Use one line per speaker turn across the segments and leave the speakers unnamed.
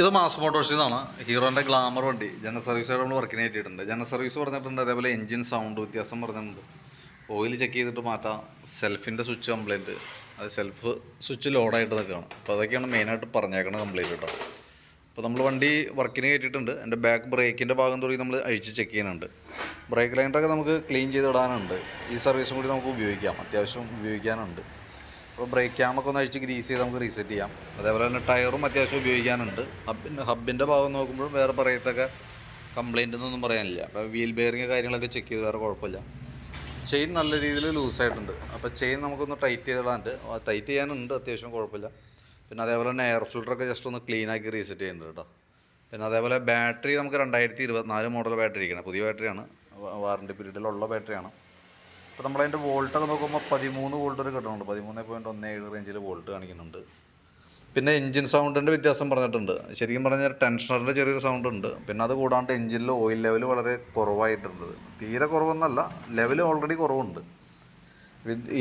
ഇത് മാസ് മോട്ടോഴ്സിൽ നിന്നാണ് ഹീറോന്റെ ഗ്ലാമർ വണ്ടി. ജനറൽ സർവീസ് നമ്മൾ വർക്കിന് കയറ്റിയിട്ടുണ്ട് ജനറൽ സർവീസ് പറഞ്ഞിട്ടുണ്ട്. അതേപോലെ എഞ്ചിൻ സൗണ്ട് വ്യത്യാസം പറഞ്ഞിട്ടുണ്ട്. ഓയിൽ ചെക്ക് ചെയ്തിട്ട് മാറ്റാം. സെൽഫിന്റെ സ്വിച്ച് കംപ്ലൈന്റ് അത് സെൽഫ് സ്വിച്ച് ലോഡായിട്ട് നിൽക്കുകയാണ് അപ്പോൾ അതൊക്കെയാണ് മെയിനായിട്ട് പറഞ്ഞേക്കുന്നത് കംപ്ലൈന്റ് കേട്ടോ. അപ്പോൾ നമ്മൾ വണ്ടി വർക്കിന് കയറ്റിയിട്ടുണ്ട് എന്റെ ബാക്ക് ബ്രേക്കിന്റെ ഭാഗം തുടങ്ങി നമ്മൾ അഴിച്ച് ചെക്ക് ചെയ്യുന്നുണ്ട്. ബ്രേക്ക് ലൈനറൊക്കെ നമുക്ക് ക്ലീൻ ചെയ്തിടാനുണ്ട് ഈ സർവീസും കൂടി നമുക്ക് ഉപയോഗിക്കാം. അത്യാവശ്യം ഉപയോഗിക്കാനുണ്ട്. അപ്പോൾ ബ്രേക്ക് ക്യാമൊക്കെ ഒന്ന് അഴിച്ച് ഗ്രീസ് ചെയ്ത് നമുക്ക് റീസെറ്റ് ചെയ്യാം. അതേപോലെ തന്നെ ടയറും അത്യാവശ്യം ഉപയോഗിക്കാനുണ്ട്. ഹബിന്റെ ഹബിന്റെ ഭാഗം നോക്കുമ്പോഴും വേറെ പറയത്തൊക്കെ കംപ്ലൈന്റ് എന്നൊന്നും പറയാനില്ല. അപ്പോൾ വീൽ ബെയറിങ് കാര്യങ്ങളൊക്കെ ചെക്ക് ചെയ്ത് വേറെ കുഴപ്പമില്ല. ചെയിൻ നല്ല രീതിയിൽ ലൂസായിട്ടുണ്ട് അപ്പോൾ ചെയിൻ നമുക്കൊന്ന് ടൈറ്റ് ചെയ്തിടാനുണ്ട് ടൈറ്റ് ചെയ്യാനുണ്ട് അത്യാവശ്യം കുഴപ്പമില്ല. പിന്നെ അതേപോലെ തന്നെ എയർ ഫിൽറ്ററൊക്കെ ജസ്റ്റ് ഒന്ന് ക്ലീൻ ആക്കി റീസെറ്റ് ചെയ്യുന്നുണ്ട് കേട്ടോ. പിന്നെ അതേപോലെ ബാറ്ററി നമുക്ക് രണ്ടായിരത്തി ഇരുപത്തിനാല് മോഡൽ ബാറ്ററി ഇരിക്കണം. പുതിയ ബാറ്ററിയാണ് വാറണ്ടി പീരീഡിലുള്ള ബാറ്ററിയാണ് അപ്പോൾ നമ്മളതിന്റെ വോൾട്ടൊക്കെ നോക്കുമ്പോൾ പതിമൂന്ന് വോൾട്ട് വരെ കിട്ടുന്നുണ്ട് പതിമൂന്ന് പോയിന്റ് ഒന്ന് ഏഴ് റേഞ്ചിൽ വോൾട്ട് കാണിക്കുന്നുണ്ട്. പിന്നെ എഞ്ചിൻ സൗണ്ടിന്റെ വ്യത്യാസം പറഞ്ഞിട്ടുണ്ട്. ശരിക്കും പറഞ്ഞാൽ ടെൻഷണറിന്റെ ചെറിയൊരു സൗണ്ട് ഉണ്ട്. പിന്നെ അത് കൂടാണ്ട് എഞ്ചിനിൽ ഓയിൽ ലെവൽ വളരെ കുറവായിട്ടുണ്ട്. തീരെ കുറവെന്നല്ല ലെവൽ ഓൾറെഡി കുറവുണ്ട്.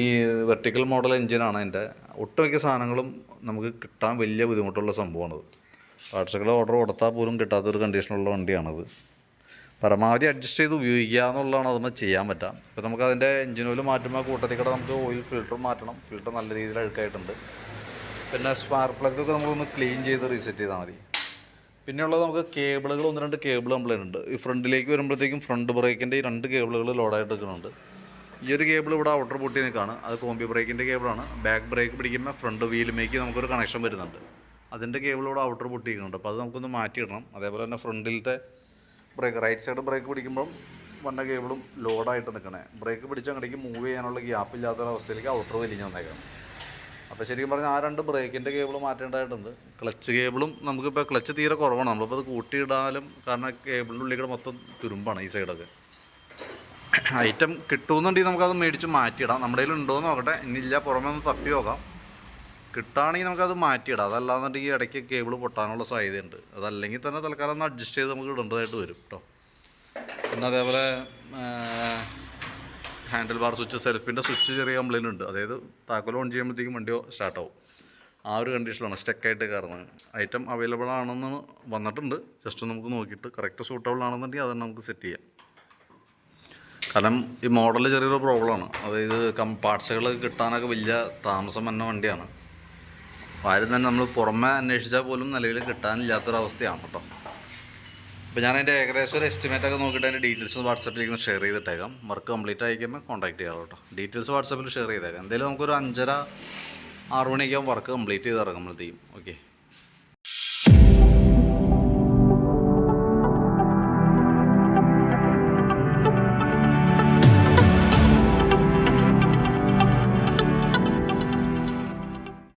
ഈ വെർട്ടിക്കൽ മോഡൽ എഞ്ചിനാണ് അതിന്റെ ഒട്ടുമിക്ക സാധനങ്ങളും നമുക്ക് കിട്ടാൻ വലിയ ബുദ്ധിമുട്ടുള്ള സംഭവമാണത്. പാർട്സുകൾ ഓർഡർ കൊടുത്താൽ പോലും കിട്ടാത്തൊരു കണ്ടീഷനുള്ള വണ്ടിയാണത്. പരമാവധി അഡ്ജസ്റ്റ് ചെയ്ത് ഉപയോഗിക്കുക എന്നുള്ളതാണ് അതുമ്പോൾ ചെയ്യാൻ പറ്റുക. ഇപ്പോൾ നമുക്ക് അതിന്റെ എഞ്ചിൻ ഓയിൽ മാറ്റുമ്പോൾ കൂട്ടത്തിൽ കൂടെ നമുക്ക് ഓയിൽ ഫിൽറ്റർ മാറ്റണം. ഫിൽറ്റർ നല്ല രീതിയിൽ അഴുക്കായിട്ടുണ്ട്. പിന്നെ സ്പാർക്ക് പ്ലഗൊക്കെ നമുക്കൊന്ന് ക്ലീൻ ചെയ്ത് റീസെറ്റ് ചെയ്താൽ മതി. പിന്നെയുള്ളത് നമുക്ക് കേബിളുകൾ ഒന്ന് രണ്ട് കേബിൾ കംപ്ലൈന്റ് ഉണ്ട് ഈ ഫ്രണ്ടിലേക്ക് വരുമ്പോഴത്തേക്കും ഫ്രണ്ട് ബ്രേക്കിന്റെ ഈ രണ്ട് കേബിളുകൾ ലോഡായിട്ട് എടുക്കുന്നുണ്ട് ഈ ഒരു കേബിൾ ഇവിടെ ഔട്ടർ പൊട്ടി നിൽക്കുകയാണ്. അത് കോമ്പി ബ്രേക്കിന്റെ കേബിളാണ് ബാക്ക് ബ്രേക്ക് പിടിക്കുമ്പോൾ ഫ്രണ്ട് വീലുമേക്ക് നമുക്കൊരു കണക്ഷൻ വരുന്നുണ്ട്. അതിന്റെ കേബിൾ ഇവിടെ ഔട്ടർ പൊട്ടിയിരിക്കുന്നുണ്ട് അപ്പോൾ അത് നമുക്കൊന്ന് മാറ്റിയിടണം. അതേപോലെ തന്നെ ഫ്രണ്ടിലത്തെ ബ്രേക്ക് റൈറ്റ് സൈഡ് ബ്രേക്ക് പിടിക്കുമ്പം വന്ന കേബിളും ലോഡായിട്ട് നിൽക്കണേ ബ്രേക്ക് പിടിച്ചങ്ങടേക്ക് മൂവ് ചെയ്യാനുള്ള ഗ്യാപ്പ് ഇല്ലാത്തൊരവസ്ഥയിലേക്ക് ഔട്ടർ വലിഞ്ഞ് വന്നേക്കണം അപ്പോൾ ശരിക്കും പറഞ്ഞാൽ ആ രണ്ട് ബ്രേക്കിന്റെ കേബിൾ മാറ്റേണ്ടതായിട്ടുണ്ട്. ക്ലച്ച് കേബിളും നമുക്കിപ്പോൾ ക്ലച്ച് തീരെ കുറവാണ്. നമ്മളിപ്പോൾ അത് കൂട്ടിയിടാലും കാരണം കേബിളിന്റെ ഉള്ളിൽ കൂടെ മൊത്തം തുരുമ്പാണ് ഈ സൈഡൊക്കെ ഐറ്റം കിട്ടുമെന്നുണ്ടെങ്കിൽ നമുക്കത് മേടിച്ച് മാറ്റിയിടാം. നമ്മുടെ കയ്യിൽ ഉണ്ടോ എന്ന് നോക്കട്ടെ ഇനിയില്ല പുറമെ ഒന്ന് തപ്പി നോക്കാം. കിട്ടുകയാണെങ്കിൽ നമുക്കത് മാറ്റിയിടാം. അതല്ലാന്നുണ്ടെങ്കിൽ ഇടയ്ക്ക് കേബിൾ പൊട്ടാനുള്ള സാധ്യതയുണ്ട്. അതല്ലെങ്കിൽ തന്നെ തൽക്കാലം ഒന്ന് അഡ്ജസ്റ്റ് ചെയ്ത് നമുക്ക് ഇടേണ്ടതായിട്ട് വരും കേട്ടോ പിന്നെ അതേപോലെ ഹാൻഡിൽ ബാർ സ്വിച്ച് സെൽഫിന്റെ സ്വിച്ച് ചെറിയ കംപ്ലൈന്റ് ഉണ്ട്. അതായത് താക്കോൽ ഓൺ ചെയ്യുമ്പോഴത്തേക്കും വണ്ടിയോ സ്റ്റാർട്ടാവും ആ ഒരു കണ്ടീഷനിലാണ് സ്റ്റക്കായിട്ട് കയറുന്നത്. ഐറ്റം അവൈലബിൾ ആണെന്ന് വന്നിട്ടുണ്ട്. ജസ്റ്റ് നമുക്ക് നോക്കിയിട്ട് കറക്റ്റ് സൂട്ടബിൾ ആണെന്നുണ്ടെങ്കിൽ അത് നമുക്ക് സെറ്റ് ചെയ്യാം. കാരണം ഈ മോഡൽ ചെറിയൊരു പ്രോബ്ലമാണ് അതായത് കം പാർട്സുകൾ കിട്ടാനൊക്കെ വലിയ താമസം വന്ന വണ്ടിയാണ്. ആരും തന്നെ നമ്മൾ പുറമെ അന്വേഷിച്ചാൽ പോലും നിലവിൽ കിട്ടാനില്ലാത്തൊരവസ്ഥയാണ് കേട്ടോ. അപ്പോൾ ഞാൻ അതിന്റെ ഏകദേശം ഒരു എസ്റ്റിമേറ്റ് ഒക്കെ നോക്കിയിട്ട് അതിന്റെ ഡീറ്റെയിൽസ് വാട്സപ്പിലേക്ക് ഷെയർ ചെയ്തിട്ടേക്കാം. വർക്ക് കംപ്ലീറ്റ് ആയിക്കുമ്പോൾ കോൺടാക്ട് ചെയ്യാം കേട്ടോ. ഡീറ്റെയിൽസ് വാട്സപ്പിൽ ഷെയർ ചെയ്തേക്കാം. എന്തായാലും നമുക്കൊരു അഞ്ചര ആറ് മണിയൊക്കെ വർക്ക് കംപ്ലീറ്റ് ചെയ്ത് ഇറങ്ങുമ്പോഴത്തേക്കും ഓക്കെ